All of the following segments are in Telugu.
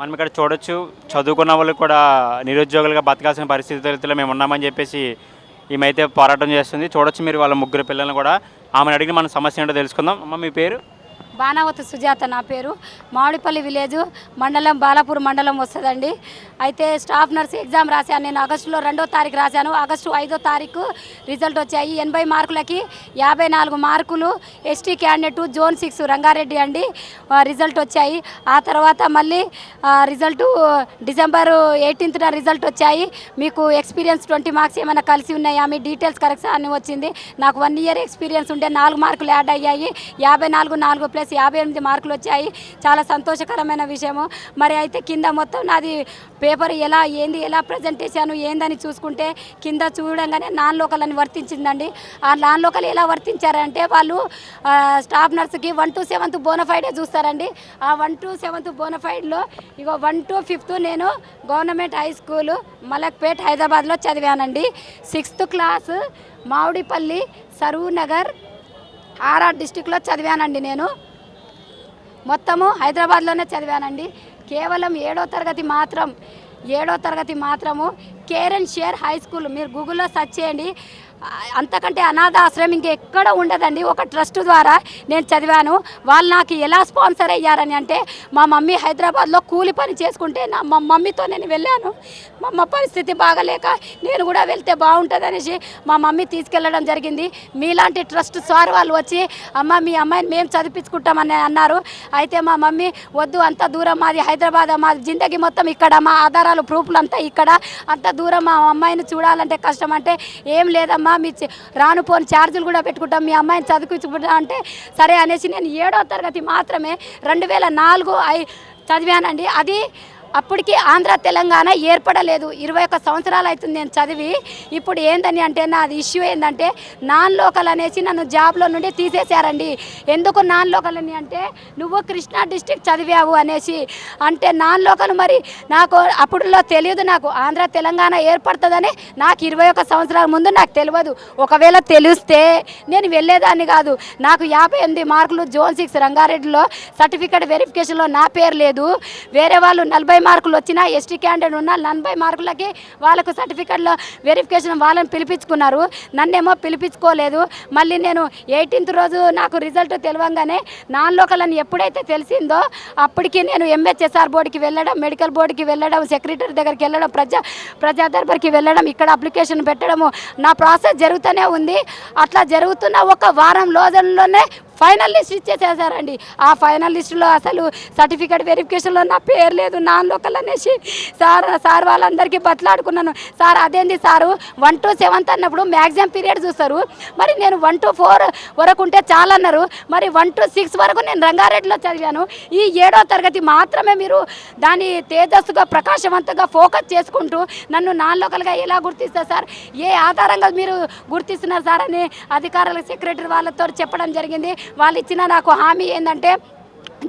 మనం ఇక్కడ చూడొచ్చు. చదువుకున్న వాళ్ళు కూడా నిరుద్యోగులుగా బతకాల్సిన పరిస్థితుల్లో మేము ఉన్నామని చెప్పేసి ఈమెయితే పోరాటం చేస్తుంది. చూడొచ్చు మీరు వాళ్ళ ముగ్గురు పిల్లల్ని కూడా. ఆమెను అడిగి మన సమస్య ఏంటో తెలుసుకుందాం. అమ్మ మీ పేరు? బాణావతి సుజాత నా పేరు. మామిడిపల్లి విలేజ్ మండలం బాలాపూర్ మండలం వస్తుందండి. అయితే స్టాఫ్ నర్స్ ఎగ్జామ్ రాశాను. నేను ఆగస్టులో రెండో తారీఖు రాశాను. ఆగస్టు ఐదో తారీఖు రిజల్ట్ వచ్చాయి. ఎనభై మార్కులకి యాభై నాలుగు మార్కులు ST candidate zone six Rangareddy అండి. రిజల్ట్ వచ్చాయి. ఆ తర్వాత మళ్ళీ రిజల్ట్ డిసెంబర్ ఎయిటీన్త్న రిజల్ట్ వచ్చాయి. మీకు ఎక్స్పీరియన్స్ ట్వంటీ మార్క్స్ ఏమైనా కలిసి ఉన్నాయా? మీ డీటెయిల్స్ కరెక్ట్గా అని వచ్చింది. నాకు వన్ ఇయర్ ఎక్స్పీరియన్స్ ఉండే నాలుగు మార్కులు యాడ్ అయ్యాయి. యాభై నాలుగు నాలుగు ప్లస్ యాభై ఎనిమిది మార్కులు వచ్చాయి. చాలా సంతోషకరమైన విషయము. మరి అయితే కింద మొత్తం నాది పేపర్ ఎలా ఏంది ఎలా ప్రజెంట్ చేశాను ఏందని చూసుకుంటే కింద చూడంగానే నాన్ లోకల్ అని వర్తించిందండి. ఆ నాన్ లోకల్ ఎలా వర్తించారంటే వాళ్ళు స్టాఫ్ నర్స్కి వన్ టు సెవెంత్ బోనఫైడే చూస్తారండి. ఆ వన్ టు సెవెంత్ బోనఫైడ్లో ఇక వన్ టు ఫిఫ్త్ నేను గవర్నమెంట్ హై స్కూల్ మలక్పేట్ హైదరాబాద్లో చదివానండి. Sixth class Mamidipalli Saroornagar Nagar RR డిస్టిక్లో చదివానండి నేను. మొత్తము హైదరాబాద్లోనే చదివానండి. కేవలం ఏడో తరగతి మాత్రం ఏడో తరగతి మాత్రము కేరన్ షేర్ హై స్కూల్. మీరు గూగుల్లో సెర్చ్ చేయండి. అంతకంటే అనాథాశ్రయం ఇంకెక్కడ ఉండదండి. ఒక ట్రస్ట్ ద్వారా నేను చదివాను. వాళ్ళు నాకు ఎలా స్పాన్సర్ అయ్యారని అంటే మా మమ్మీ హైదరాబాద్లో కూలి పని చేసుకుంటే నా మా మమ్మీతో నేను వెళ్ళాను. మా అమ్మ పరిస్థితి బాగలేక నేను కూడా వెళ్తే బాగుంటుంది అనేసి మా మమ్మీ తీసుకెళ్ళడం జరిగింది. మీలాంటి ట్రస్ట్ సార్ వాళ్ళు వచ్చి అమ్మ మీ అమ్మాయిని మేము చదివించుకుంటామని అన్నారు. అయితే మా మమ్మీ వద్దు అంత దూరం మాది హైదరాబాద్ మా జిందగీ మొత్తం ఇక్కడ మా ఆధారాలు ప్రూఫ్లు అంతా ఇక్కడ. అంత దూరం మా అమ్మాయిని చూడాలంటే కష్టం అంటే ఏం లేదమ్మా. మీ రాను పోని ఛార్జీలు కూడా పెట్టుకుంటాం మీ అమ్మాయిని చదువుకుంటా అంటే సరే అనేసి నేను ఏడో తరగతి మాత్రమే రెండు వేల నాలుగు ఐ చదివానండి. అది అప్పటికి ఆంధ్ర తెలంగాణ ఏర్పడలేదు. ఇరవై ఒక్క సంవత్సరాలు అవుతుంది నేను చదివి. ఇప్పుడు ఏందని అంటే నాది ఇష్యూ ఏంటంటే నాన్ లోకల్ అనేసి నన్ను జాబ్లో నుండి తీసేశారండి. ఎందుకు నాన్ లోకల్ అని అంటే నువ్వు కృష్ణా డిస్టిక్ చదివావు అనేసి. అంటే నాన్ లోకల్ మరి నాకు అప్పుడులో తెలియదు నాకు. ఆంధ్ర తెలంగాణ ఏర్పడుతుందని నాకు ఇరవై ఒక్క సంవత్సరాల ముందు నాకు తెలియదు. ఒకవేళ తెలిస్తే నేను వెళ్ళేదాన్ని కాదు. నాకు యాభై ఎనిమిది మార్కులు జోన్ సిక్స్ రంగారెడ్డిలో సర్టిఫికేట్ వెరిఫికేషన్లో నా పేరు లేదు. వేరే వాళ్ళు నలభై మార్కులు వచ్చినా ఎస్టీ క్యాండిడేట్ ఉన్న నలభై మార్కులకి వాళ్ళకు సర్టిఫికేట్లో వెరిఫికేషన్ వాళ్ళని పిలిపించుకున్నారు. నన్నేమో పిలిపించుకోలేదు. మళ్ళీ నేను ఎయిటీన్త్ రోజు నాకు రిజల్ట్ తెలియంగానే నాన్ లోకల్ అని ఎప్పుడైతే తెలిసిందో అప్పటికి నేను ఎంహెచ్ఎస్ఆర్ బోర్డుకి వెళ్ళడం మెడికల్ బోర్డుకి వెళ్ళడం సెక్రటరీ దగ్గరికి వెళ్ళడం ప్రజా ప్రజా దర్బార్కి వెళ్ళడం ఇక్కడ అప్లికేషన్ పెట్టడము. నా ప్రాసెస్ జరుగుతూనే ఉంది. అట్లా జరుగుతున్న ఒక వారం రోజుల్లోనే ఫైనల్ లిస్ట్ ఇచ్చేసేసారండి. ఆ ఫైనల్ లిస్టులో అసలు సర్టిఫికేట్ వెరిఫికేషన్లో నా పేరు లేదు నాన్ లోకల్ అనేసి సార్ సార్ వాళ్ళందరికీ బట్లాడుకున్నాను సార్ అదేంది సారు వన్ టు సెవెంత్ అన్నప్పుడు మ్యాక్సిమం పీరియడ్ చూస్తారు. మరి నేను వన్ టు ఫోర్ వరకు ఉంటే చాలా అన్నారు మరి వన్ టు సిక్స్ వరకు నేను రంగారెడ్డిలో చదివాను. ఈ ఏడో తరగతి మాత్రమే మీరు దాని తేజస్సుగా ప్రకాశవంతంగా ఫోకస్ చేసుకుంటూ నన్ను నాన్ లోకల్గా ఎలా గుర్తిస్తారు సార్? ఏ ఆధారంగా మీరు గుర్తిస్తున్నారు సార్ అని అధికారుల సెక్రటరీ వాళ్ళతో చెప్పడం జరిగింది. వాళ్ళు ఇచ్చిన నాకు హామీ ఏంటంటే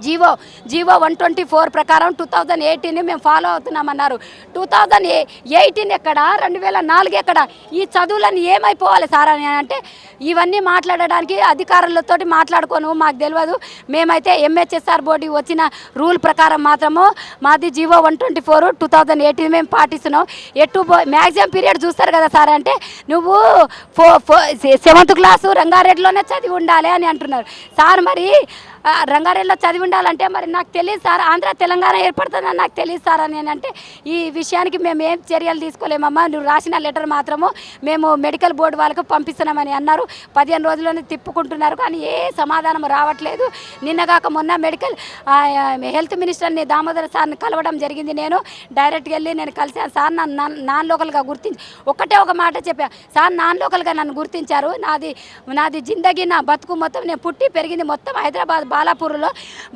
GO GO one twenty four ప్రకారం టూ థౌజండ్ ఎయిటీన్ మేము ఫాలో అవుతున్నామన్నారు. టూ థౌజండ్ ఎయిటీన్ ఎక్కడ రెండు వేల నాలుగు ఎక్కడ? ఈ చదువులన్నీ ఏమైపోవాలి సార్ అని అంటే ఇవన్నీ మాట్లాడడానికి అధికారులతో మాట్లాడుకోను మాకు తెలియదు మేమైతే ఎంహెచ్ఎస్ఆర్ బోర్డు వచ్చిన రూల్ ప్రకారం మాత్రము మాది GO one twenty four two thousand eighteen మేము పాటిస్తున్నాం. ఎటు మ్యాక్సిమం పీరియడ్ చూస్తారు కదా సార్ అంటే నువ్వు ఫో ఫో సెవెంత్ క్లాసు రంగారెడ్డిలోనే చదివి ఉండాలి అని అంటున్నారు. సార్ మరి రంగారెడ్డిలో చదివి ఉండాలంటే మరి నాకు తెలియదు సార్. ఆంధ్ర తెలంగాణ ఏర్పడుతుందని నాకు తెలియదు సార్ అని అంటే ఈ విషయానికి మేము ఏం చర్యలు తీసుకోలేమమ్మా. నువ్వు రాసిన లెటర్ మాత్రము మేము మెడికల్ బోర్డు వాళ్ళకు పంపిస్తున్నామని అన్నారు. పదిహేను రోజుల్లోనే తిప్పుకుంటున్నారు కానీ ఏ సమాధానం రావట్లేదు. నిన్నగాక మొన్న మెడికల్ హెల్త్ మినిస్టర్ని దామోదర్ సార్ని కలవడం జరిగింది నేను. డైరెక్ట్గా వెళ్ళి నేను కలిసాను సార్ నన్ను నాన్- నాన్ లోకల్గా గుర్తించి ఒక్కటే ఒక మాట చెప్పా. సార్ నాన్ లోకల్గా నన్ను గుర్తించారు. నాది నాది జిందగీ నా బతుకు మొత్తం. నేను పుట్టి పెరిగింది మొత్తం హైదరాబాద్ బాలాపూర్లో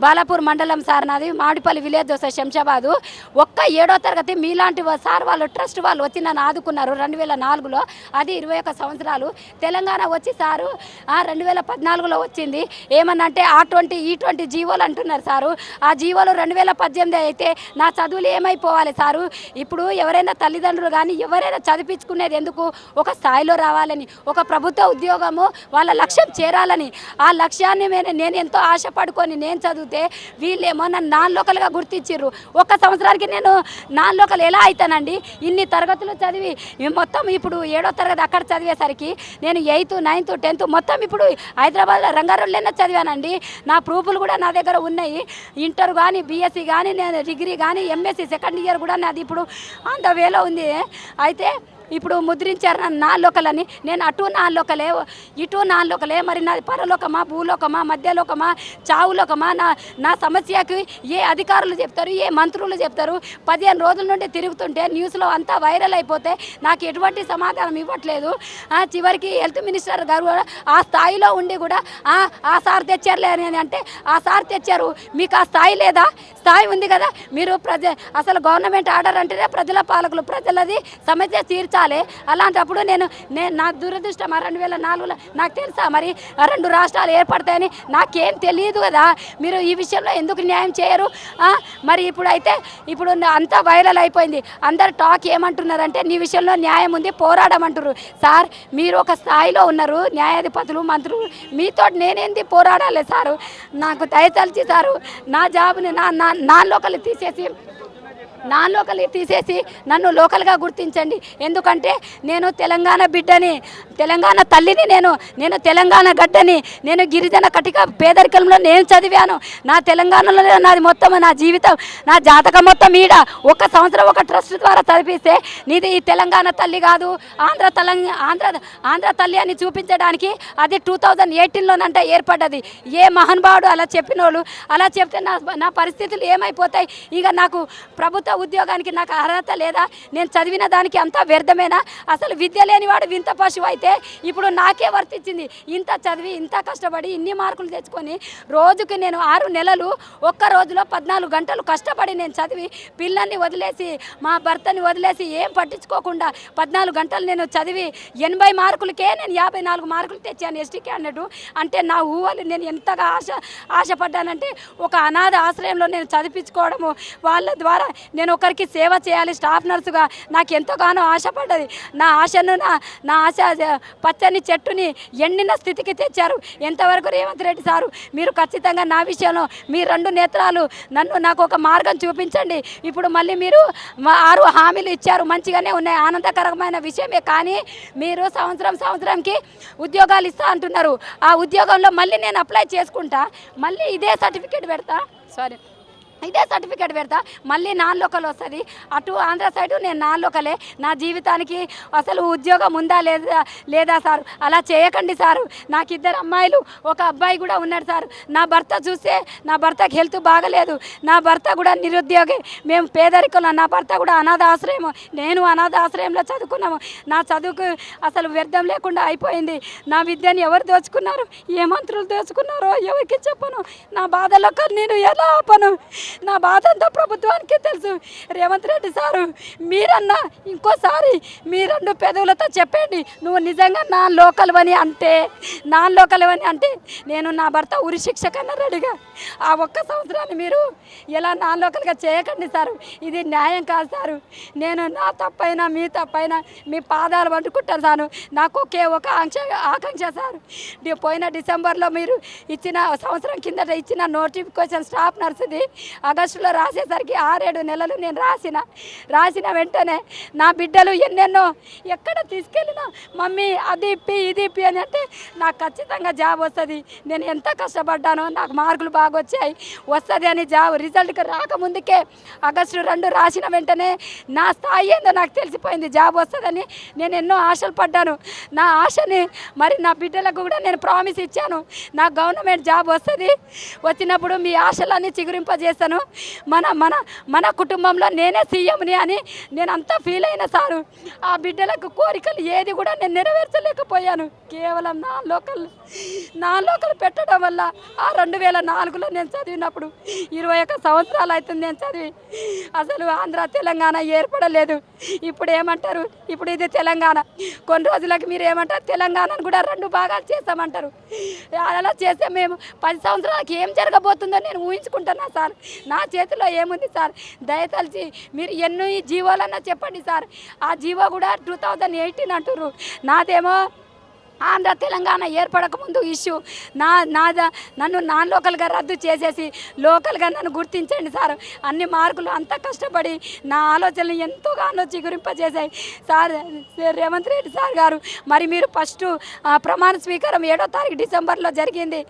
బాలాపూర్ మండలం సార్ నాది మామిడిపల్లి విలేజ్ వస్తే శంషాబాదు. ఒక్క ఏడో తరగతి మీలాంటి సార్ వాళ్ళు ట్రస్ట్ వాళ్ళు వచ్చి నన్ను ఆదుకున్నారు రెండు వేల నాలుగులో. అది ఇరవై ఒక సంవత్సరాలు. తెలంగాణ వచ్చి సారు ఆ, రెండు వేల పద్నాలుగులో వచ్చింది. ఏమన్నంటే ఆ ట్వంటీ ఈ ట్వంటీ జీవోలు అంటున్నారు సారు. ఆ జీవోలు రెండు వేల పద్దెనిమిది అయితే నా చదువులు ఏమైపోవాలి సారు? ఇప్పుడు ఎవరైనా తల్లిదండ్రులు కానీ ఎవరైనా చదివించుకునేది ఎందుకు? ఒక స్థాయిలో రావాలని ఒక ప్రభుత్వ ఉద్యోగము వాళ్ళ లక్ష్యం చేరాలని. ఆ లక్ష్యాన్ని నేను ఎంతో ఆశ ఆశపడుకొని నేను చదివితే వీళ్ళేమో నన్ను నాన్ లోకల్గా గుర్తించారు ఒక్క సంవత్సరానికి నేను నాన్ లోకల్ ఎలా అవుతానండి ఇన్ని తరగతులు చదివి మొత్తం ఇప్పుడు ఏడో తరగతి అక్కడ చదివేసరికి నేను ఎయిత్ నైన్త్ టెన్త్ మొత్తం ఇప్పుడు హైదరాబాద్లో రంగారెడ్డిలోనే చదివానండి. నా ప్రూఫ్లు కూడా నా దగ్గర ఉన్నాయి. ఇంటర్ కానీ బీఎస్సీ కానీ నేను డిగ్రీ కానీ ఎంఎస్సీ సెకండ్ ఇయర్ కూడా నాది ఇప్పుడు అంత వేలో ఉంది. అయితే ఇప్పుడు ముద్రించారు నన్ను నా లోకలని. నేను అటు నా లోకలే ఇటు నా లోకలే. మరి నా పరలోకమా భూలోకమా మధ్యలోకమా చావులోకమా? నా నా సమస్యకి ఏ అధికారులు చెప్తారు ఏ మంత్రులు చెప్తారు? పదిహేను రోజుల నుండి తిరుగుతుంటే న్యూస్లో అంతా వైరల్ అయిపోతే నాకు ఎటువంటి సమాధానం ఇవ్వట్లేదు. చివరికి హెల్త్ మినిస్టర్ గారు ఆ స్థాయిలో ఉండి కూడా "ఆ, సార్ తెచ్చారులే అని అంటే ఆ సార్ తెచ్చారు. మీకు ఆ స్థాయి లేదా? స్థాయి ఉంది కదా. మీరు ప్రజ అసలు గవర్నమెంట్ ఆర్డర్ అంటేనే ప్రజల పాలకులు. ప్రజలది సమస్య తీర్చాలి అలాంటప్పుడు నేను నేను నా దురదృష్టం రెండు వేల నాలుగులో నాకు తెలుసా మరి రెండు రాష్ట్రాలు ఏర్పడతాయని? నాకేం తెలియదు కదా. మీరు ఈ విషయంలో ఎందుకు న్యాయం చేయరు? మరి ఇప్పుడు అయితే ఇప్పుడు అంతా వైరల్ అయిపోయింది. అందరు టాక్ ఏమంటున్నారంటే నీ విషయంలో న్యాయం ఉంది పోరాడమంటారు సార్ మీరు ఒక స్థాయిలో ఉన్నారు న్యాయాధిపతులు మంత్రులు మీతో నేనేంది పోరాడాలి సారు? నాకు దయతలిచి సారు నా జాబ్ని నా నా నా లోకల్ తీసేసి నా లోకల్ తీసేసి నన్ను లోకల్గా గుర్తించండి. ఎందుకంటే నేను తెలంగాణ బిడ్డని తెలంగాణ తల్లిని నేను నేను తెలంగాణ గడ్డని నేను గిరిజన కటిక పేదరికంలో నేను చదివాను. నా తెలంగాణలో నాది మొత్తం నా జీవితం నా జాతకం మొత్తం ఈడ. ఒక సంవత్సరం ఒక ట్రస్ట్ ద్వారా చదివిస్తే నీది ఈ తెలంగాణ తల్లి కాదు. ఆంధ్ర తెలంగాణ ఆంధ్ర ఆంధ్ర తల్లి అని చూపించడానికి అది టూ థౌజండ్ ఎయిటీన్లోనంట ఏర్పడ్డది. ఏ మహానుభావుడు అలా చెప్పినోళ్ళు అలా చెప్తే నా నా పరిస్థితులు ఏమైపోతాయి? ఇక నాకు ప్రభుత్వ ఉద్యోగానికి నాకు అర్హత లేదా? నేను చదివిన దానికి అంతా వ్యర్థమేనా? అసలు విద్య లేనివాడు వింత పశువు అయితే ఇప్పుడు నాకే వర్తించింది ఇంత చదివి ఇంత కష్టపడి ఇన్ని మార్కులు తెచ్చుకొని రోజుకి నేను ఆరు నెలలు ఒక్క రోజులో పద్నాలుగు గంటలు కష్టపడి నేను చదివి పిల్లల్ని వదిలేసి మా భర్తని వదిలేసి ఏం పట్టించుకోకుండా పద్నాలుగు గంటలు నేను చదివి ఎనభై మార్కులకే నేను యాభై నాలుగు మార్కులు తెచ్చాను ఎస్టీ క్యాండిడేట్. అంటే నా ఊహలు నేను ఎంతగా ఆశ ఆశపడ్డానంటే ఒక అనాథ ఆశ్రయంలో నేను చదివించుకోవడము వాళ్ళ ద్వారా నేను నేను ఒకరికి సేవ చేయాలి స్టాఫ్ నర్సుగా నాకు ఎంతగానో ఆశపడ్డది. నా ఆశను నా నా ఆశ పచ్చని చెట్టుని ఎండిన స్థితికి తెచ్చారు. ఎంతవరకు రేవంత్ రెడ్డి సారు మీరు ఖచ్చితంగా నా విషయంలో మీ రెండు నేత్రాలు నన్ను నాకు ఒక మార్గం చూపించండి. ఇప్పుడు మళ్ళీ మీరు ఆరు హామీలు ఇచ్చారు మంచిగానే ఉన్నాయి ఆనందకరమైన విషయమే కానీ మీరు సంవత్సరం సంవత్సరంకి ఉద్యోగాలు ఇస్తా అంటున్నారు. ఆ ఉద్యోగంలో మళ్ళీ నేను అప్లై చేసుకుంటా మళ్ళీ ఇదే సర్టిఫికేట్ పెడతా. సారీ ఇదే సర్టిఫికేట్ పెడతా. మళ్ళీ నాన్ లోకల్ వస్తుంది. అటు ఆంధ్ర సైడు నేను నాన్ లోకలే నా జీవితానికి అసలు ఉద్యోగం ఉందా లేదా లేదా సార్? అలా చేయకండి సారు. నాకు ఇద్దరు అమ్మాయిలు ఒక అబ్బాయి కూడా ఉన్నాడు సార్. నా భర్త చూస్తే నా భర్తకి హెల్త్ బాగలేదు. నా భర్త కూడా నిరుద్యోగి. మేము పేదరికంలో నా భర్త కూడా అనాథ ఆశ్రయం నేను అనాథ ఆశ్రయంలో చదువుకున్నాము. నా చదువుకు అసలు వ్యర్థం లేకుండా అయిపోయింది. నా విద్యని ఎవరు దోచుకున్నారు? ఏ మంత్రులు దోచుకున్నారో ఎవరికి చెప్పను? నా బాధలో నేను ఎలా ఆపను? నా బాధ అంతా ప్రభుత్వానికి తెలుసు. రేవంత్ రెడ్డి సారు మీరన్నా ఇంకోసారి మీ రెండు పెదవులతో చెప్పండి నువ్వు నిజంగా నా లోకల్ అని అంటే నా లోకల్ అని అంటే నేను నా భర్త ఉరి శిక్ష కన్నా రెడీగా. ఆ ఒక్క సంవత్సరాన్ని మీరు ఎలా నా లోకల్గా చేయకండి సారు? ఇది న్యాయం కాదు సారు. నేను నా తప్పైనా మీ తప్పైనా మీ పాదాలు వండుకుంటాను సాను నాకు ఒకే ఒక ఆంక్ష ఆకాంక్ష సార్. పోయిన డిసెంబర్లో మీరు ఇచ్చిన సంవత్సరం కిందట ఇచ్చిన నోటిఫికేషన్ స్టాఫ్ నర్సుది ఆగస్టులో రాసేసరికి ఆరేడు నెలలు నేను రాసిన. రాసిన వెంటనే నా బిడ్డలు ఎన్నెన్నో ఎక్కడ తీసుకెళ్ళినా మమ్మీ అది ఇప్పి ఇది ఇప్పి అని అంటే నాకు ఖచ్చితంగా జాబ్ వస్తుంది. నేను ఎంత కష్టపడ్డానో నాకు మార్కులు బాగా వచ్చాయి. వస్తుంది అని జాబ్ రిజల్ట్కి రాకముందుకే ఆగస్టు రెండు రాసిన వెంటనే నా స్థాయి ఏందో నాకు తెలిసిపోయింది. జాబ్ వస్తుందని నేను ఎన్నో ఆశలు పడ్డాను. నా ఆశని మరి నా బిడ్డలకు కూడా నేను ప్రామిస్ ఇచ్చాను. నాకు గవర్నమెంట్ జాబ్ వస్తుంది. వచ్చినప్పుడు మీ ఆశలన్నీ చేస్తాను. మన మన మన కుటుంబంలో నేనే సీఎంని అని నేను అంతా ఫీల్ అయిన సారు. ఆ బిడ్డలకు కోరికలు ఏది కూడా నేను నెరవేర్చలేకపోయాను. కేవలం నా లోకల్ నా లోకల్ పెట్టడం వల్ల ఆ రెండు వేల నాలుగులో నేను చదివినప్పుడు ఇరవై ఒక్క సంవత్సరాలు అవుతుంది నేను చదివి. అసలు ఆంధ్ర తెలంగాణ ఏర్పడలేదు. ఇప్పుడు ఏమంటారు? ఇప్పుడు ఇది తెలంగాణ. కొన్ని రోజులకు మీరు ఏమంటారు? తెలంగాణను కూడా రెండు భాగాలు చేస్తామంటారు. అలా చేస్తే మేము పది సంవత్సరాలకి ఏం జరగబోతుందో నేను ఊహించుకుంటున్నా సార్. నా చేతిలో ఏముంది సార్? దయతలిచి మీరు ఎన్నో జీవోలన్నా చెప్పండి సార్. ఆ జీవో కూడా టూ థౌజండ్ ఎయిటీన్ అంటుర్రు. నాదేమో ఆంధ్ర తెలంగాణ ఏర్పడక ముందు ఇష్యూ. నా నాద నన్ను నాన్ లోకల్గా రద్దు చేసేసి లోకల్గా నన్ను గుర్తించండి సార్. అన్ని మార్కులు అంత కష్టపడి నా ఆలోచనలు ఎంతోగానో చిగురింపజేశాయి. సార్ రేవంత్ రెడ్డి సార్ గారు మరి మీరు ఫస్ట్ ప్రమాణ స్వీకారం ఏడో తారీఖు డిసెంబర్లో జరిగింది.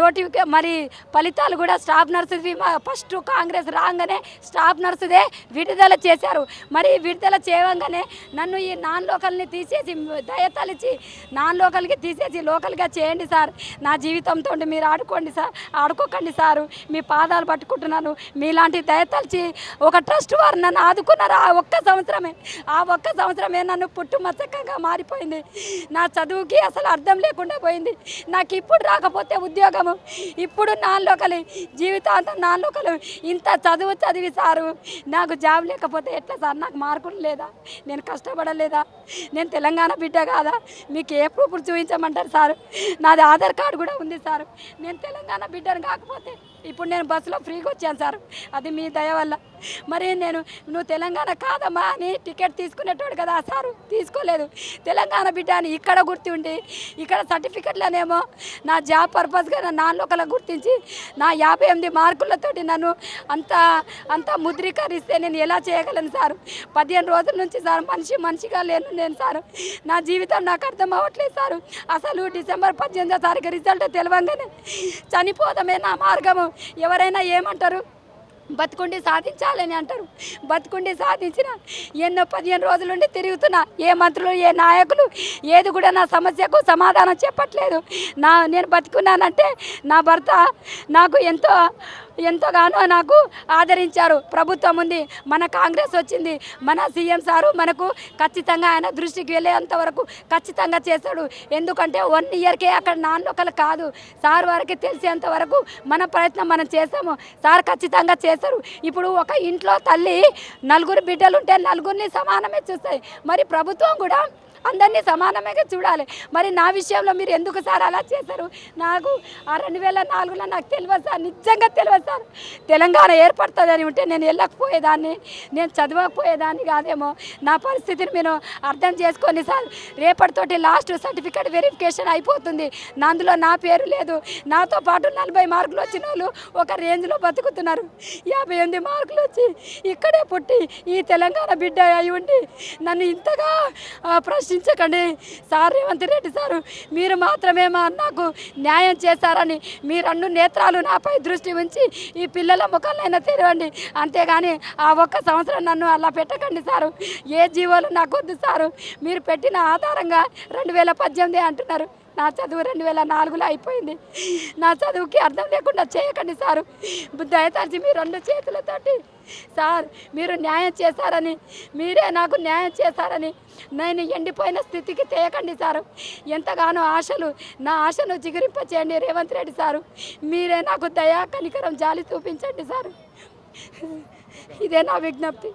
నోటిఫికే మరి ఫలితాలు కూడా స్టాఫ్ నర్సుది ఫస్ట్ కాంగ్రెస్ రాగానే స్టాఫ్ నర్సుదే విడుదల చేశారు. మరి విడుదల చేయగానే నన్ను ఈ నాన్ లోకల్ని తీసేసి దయతలిచి నాన్ లోకల్కి తీసేసి లోకల్గా చేయండి సార్. నా జీవితంతో మీరు ఆడుకోండి సార్. ఆడుకోకండి సారు. మీ పాదాలు పట్టుకుంటున్నాను. మీలాంటి దయతలిచి ఒక ట్రస్ట్ వారు నన్ను ఆదుకున్నారు ఆ ఒక్క సంవత్సరమే. ఆ ఒక్క సంవత్సరమే నన్ను పుట్టు మచ్చకంగా మారిపోయింది. నా చదువుకి అసలు అర్థం లేకుండా పోయింది. నాకు ఇప్పుడు రాకపోతే ఉద్యోగము ఇప్పుడు నాన్ లోకలి జీవితాంతం నాన్ లోకలు. ఇంత చదువు చదివి సారు. నాకు జాబ్ లేకపోతే ఎట్లా సార్? నాకు మార్కులు లేదా? నేను కష్టపడలేదా? నేను తెలంగాణ బిడ్డ కాదా? మీకు ఏ ప్రూఫ్లు చూపించమంటారు సార్? నాది ఆధార్ కార్డు కూడా ఉంది సార్. నేను తెలంగాణ బిడ్డను కాకపోతే ఇప్పుడు నేను బస్సులో ఫ్రీగా వచ్చాను సార్. అది మీ దయ వల్ల. మరి నేను నువ్వు తెలంగాణ కాదమ్మా అని టికెట్ తీసుకునేటోడు కదా సారు. తీసుకోలేదు. తెలంగాణ బిడ్డ అని ఇక్కడ గుర్తుండి ఇక్కడ సర్టిఫికెట్లనేమో నా జాబ్ పర్పస్గా నా నాన్ లోకల్ గుర్తించి నా యాభై ఎనిమిది మార్కులతోటి నన్ను అంత అంత ముద్రీకరిస్తే నేను ఎలా చేయగలను సార్? పదిహేను రోజుల నుంచి సార్ మనిషి మనిషిగా లేను నేను సారు. నా జీవితం నాకు అర్థం అవ్వట్లేదు సార్. అసలు డిసెంబర్ పద్దెనిమిదో తారీఖు రిజల్ట్ తెలియంగానే చనిపోదమే నా మార్గము. ఎవరైనా ఏమంటారు? బతుకుండి సాధించాలని అంటారు. బతుకుండి సాధించిన ఎన్నో పదిహేను రోజులుండి తిరుగుతున్నా ఏ మంత్రులు ఏ నాయకులు ఏది కూడా నా సమస్యకు సమాధానం చెప్పట్లేదు. నా నేను బతుకున్నానంటే నా భర్త నాకు ఎంతో ఎంతగానో నాకు ఆదరించారు. ప్రభుత్వం ఉంది మన కాంగ్రెస్ వచ్చింది మన సీఎం సారు మనకు ఖచ్చితంగా ఆయన దృష్టికి వెళ్ళేంత వరకు ఖచ్చితంగా చేశాడు. ఎందుకంటే వన్ ఇయర్కే అక్కడ నాన్ కాదు. సార్ వారికి తెలిసేంత వరకు మన ప్రయత్నం మనం చేసాము సార్ ఖచ్చితంగా చేశారు. ఇప్పుడు ఒక ఇంట్లో తల్లి నలుగురు బిడ్డలు ఉంటే నలుగురిని సమానమే చూస్తాయి. మరి ప్రభుత్వం కూడా అందరినీ సమానమేగా చూడాలి. మరి నా విషయంలో మీరు ఎందుకు సార్ అలా చేశారు? నాకు ఆ రెండు వేల నాలుగులో నాకు తెలియదు సార్ నిజంగా తెలియదు సార్. తెలంగాణ ఏర్పడుతుందని ఉంటే నేను వెళ్ళకపోయేదాన్ని నేను చదవకపోయేదాన్ని కాదేమో. నా పరిస్థితిని మీరు అర్థం చేసుకొని సార్. రేపటితోటి లాస్ట్ సర్టిఫికేట్ వెరిఫికేషన్ అయిపోతుంది. నా అందులో నా పేరు లేదు. నాతో పాటు నలభై మార్కులు వచ్చిన వాళ్ళు ఒక రేంజ్లో బతుకుతున్నారు. యాభై ఎనిమిది మార్కులు వచ్చి ఇక్కడే పుట్టి ఈ తెలంగాణ బిడ్డ అయి ఉండి నన్ను ఇంతగా ప్రశ్న ప్రశ్నించకండి. సార్ రేవంత్ రెడ్డి సారు మీరు మాత్రమే మా నాకు న్యాయం చేశారని మీ రెండు నేత్రాలు నాపై దృష్టి ఉంచి ఈ పిల్లల ముఖాలైనా తెరవండి. అంతేగాని ఆ ఒక్క సంవత్సరం నన్ను అలా పెట్టకండి సారు. ఏ జీవోలు నాకు వద్దు సారు. మీరు పెట్టిన ఆధారంగా రెండు వేల పద్దెనిమిది అంటున్నారు. నా చదువు రెండు వేల నాలుగులో అయిపోయింది. నా చదువుకి అర్థం లేకుండా చేయకండి సారు. దయతలిచి మీ రెండు చేతులతోటి సార్ మీరు న్యాయం చేశారని మీరే నాకు న్యాయం చేశారని నేను ఎండిపోయిన స్థితికి తేయకండి సారు. ఎంతగానో ఆశలు నా ఆశను చిగురింపచేయండి రేవంత్ రెడ్డి సారు. మీరే నాకు దయా కనికరం జాలి చూపించండి సారు. ఇదే నా విజ్ఞప్తి.